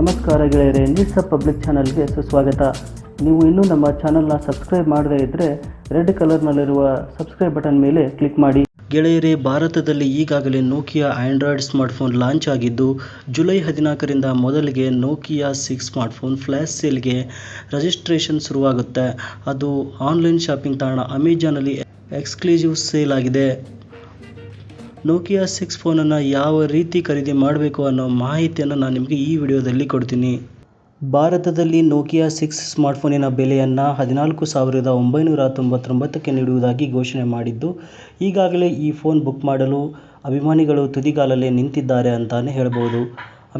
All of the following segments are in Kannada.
ನಮಸ್ಕಾರ ಗೆಳೆಯರೆ ನಿಸ್ಸ ಪಬ್ಲಿಕ್ ಚಾನಲ್ಗೆ ಸುಸ್ವಾಗತ. ನೀವು ಇನ್ನೂ ನಮ್ಮ ಚಾನಲ್ನ ಸಬ್ಸ್ಕ್ರೈಬ್ ಮಾಡದೇ ಇದ್ದರೆ ರೆಡ್ ಕಲರ್ನಲ್ಲಿರುವ ಸಬ್ಸ್ಕ್ರೈಬ್ ಬಟನ್ ಮೇಲೆ ಕ್ಲಿಕ್ ಮಾಡಿ. ಗೆಳೆಯರೇ, ಭಾರತದಲ್ಲಿ ಈಗಾಗಲೇ ನೋಕಿಯಾ ಆಂಡ್ರಾಯ್ಡ್ ಸ್ಮಾರ್ಟ್ಫೋನ್ ಲಾಂಚ್ ಆಗಿದ್ದು, ಜುಲೈ ಹದಿನಾಲ್ಕರಿಂದ ಮೊದಲಿಗೆ ನೋಕಿಯಾ ಸಿಕ್ಸ್ ಸ್ಮಾರ್ಟ್ಫೋನ್ ಫ್ಲ್ಯಾಶ್ ಸೇಲ್ಗೆ ರಿಜಿಸ್ಟ್ರೇಷನ್ ಶುರುವಾಗುತ್ತೆ. ಅದು ಆನ್ಲೈನ್ ಶಾಪಿಂಗ್ ತಾಣ ಅಮೆಜಾನಲ್ಲಿ ಎಕ್ಸ್ಕ್ಲೂಸಿವ್ ಸೇಲ್ ಆಗಿದೆ. ನೋಕಿಯಾ ಸಿಕ್ಸ್ ಫೋನನ್ನು ಯಾವ ರೀತಿ ಖರೀದಿ ಮಾಡಬೇಕು ಅನ್ನೋ ಮಾಹಿತಿಯನ್ನು ನಾನು ನಿಮಗೆ ಈ ವಿಡಿಯೋದಲ್ಲಿ ಕೊಡ್ತೀನಿ. ಭಾರತದಲ್ಲಿ ನೋಕಿಯಾ ಸಿಕ್ಸ್ ಸ್ಮಾರ್ಟ್ಫೋನಿನ ಬೆಲೆಯನ್ನು ಹದಿನಾಲ್ಕು ಸಾವಿರದ ಒಂಬೈನೂರ ತೊಂಬತ್ತೊಂಬತ್ತಕ್ಕೆ ನೀಡುವುದಾಗಿ ಘೋಷಣೆ ಮಾಡಿದ್ದು, ಈಗಾಗಲೇ ಈ ಫೋನ್ ಬುಕ್ ಮಾಡಲು ಅಭಿಮಾನಿಗಳು ತುದಿಗಾಲಲ್ಲೇ ನಿಂತಿದ್ದಾರೆ ಅಂತಲೇ ಹೇಳ್ಬೋದು.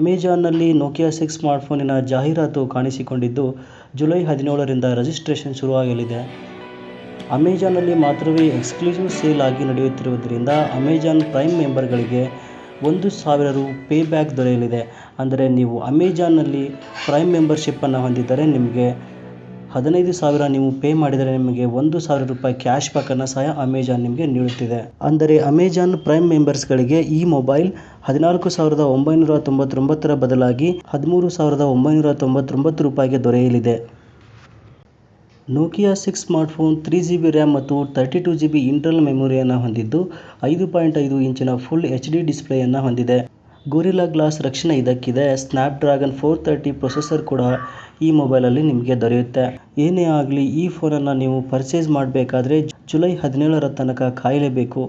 ಅಮೆಜಾನ್ನಲ್ಲಿ ನೋಕಿಯಾ ಸಿಕ್ಸ್ ಸ್ಮಾರ್ಟ್ಫೋನಿನ ಜಾಹೀರಾತು ಕಾಣಿಸಿಕೊಂಡಿದ್ದು, ಜುಲೈ ಹದಿನೇಳರಿಂದ ರಿಜಿಸ್ಟ್ರೇಷನ್ ಶುರುವಾಗಲಿದೆ. ಅಮೆಜಾನ್ನಲ್ಲಿ ಮಾತ್ರವೇ ಎಕ್ಸ್ಕ್ಲೂಸಿವ್ ಸೇಲ್ ಆಗಿ ನಡೆಯುತ್ತಿರುವುದರಿಂದ ಅಮೆಜಾನ್ ಪ್ರೈಮ್ ಮೆಂಬರ್ಗಳಿಗೆ ಒಂದು ಸಾವಿರ ರು ಪೇ ಬ್ಯಾಕ್ ದೊರೆಯಲಿದೆ. ಅಂದರೆ ನೀವು ಅಮೆಜಾನ್ನಲ್ಲಿ ಪ್ರೈಮ್ ಮೆಂಬರ್ಶಿಪ್ಪನ್ನು ಹೊಂದಿದ್ದರೆ ನಿಮಗೆ ಹದಿನೈದು ಸಾವಿರ ನೀವು ಪೇ ಮಾಡಿದರೆ ನಿಮಗೆ ಒಂದು ಸಾವಿರ ರೂಪಾಯಿ ಕ್ಯಾಶ್ ಬ್ಯಾಕನ್ನು ಸಹ ಅಮೆಜಾನ್ ನಿಮಗೆ ನೀಡುತ್ತಿದೆ. ಅಂದರೆ ಅಮೆಜಾನ್ ಪ್ರೈಮ್ ಮೆಂಬರ್ಸ್ಗಳಿಗೆ ಈ ಮೊಬೈಲ್ ಹದಿನಾಲ್ಕು ಸಾವಿರದ ಒಂಬೈನೂರ ತೊಂಬತ್ತೊಂಬತ್ತರ ಬದಲಾಗಿ ಹದಿಮೂರು ಸಾವಿರದ ಒಂಬೈನೂರ ತೊಂಬತ್ತೊಂಬತ್ತು ರೂಪಾಯಿಗೆ ದೊರೆಯಲಿದೆ. Nokia six smartphone three G B RAM ಮತ್ತು thirty two G B internal ಮೆಮೊರಿಯನ್ನು ಹೊಂದಿದ್ದು ಐದು ಪಾಯಿಂಟ್ ಐದು ಇಂಚಿನ ಫುಲ್ ಎಚ್ ಡಿ ಡಿಸ್ಪ್ಲೇಯನ್ನು ಹೊಂದಿದೆ. ಗೊರಿಲ್ಲಾ ಗ್ಲಾಸ್ ರಕ್ಷಣೆ ಇದಕ್ಕಿದೆ. ಸ್ನ್ಯಾಪ್ಡ್ರ್ಯಾಗನ್ ಫೋರ್ ತರ್ಟಿ ಪ್ರೊಸೆಸರ್ ಕೂಡ ಈ ಮೊಬೈಲಲ್ಲಿ ನಿಮಗೆ ದೊರೆಯುತ್ತೆ. ಏನೇ ಆಗಲಿ ಈ ಫೋನನ್ನು ನೀವು ಪರ್ಚೇಸ್ ಮಾಡಬೇಕಾದ್ರೆ ಜುಲೈ ಹದಿನೇಳರ ತನಕ ಕಾಯಲೇಬೇಕು.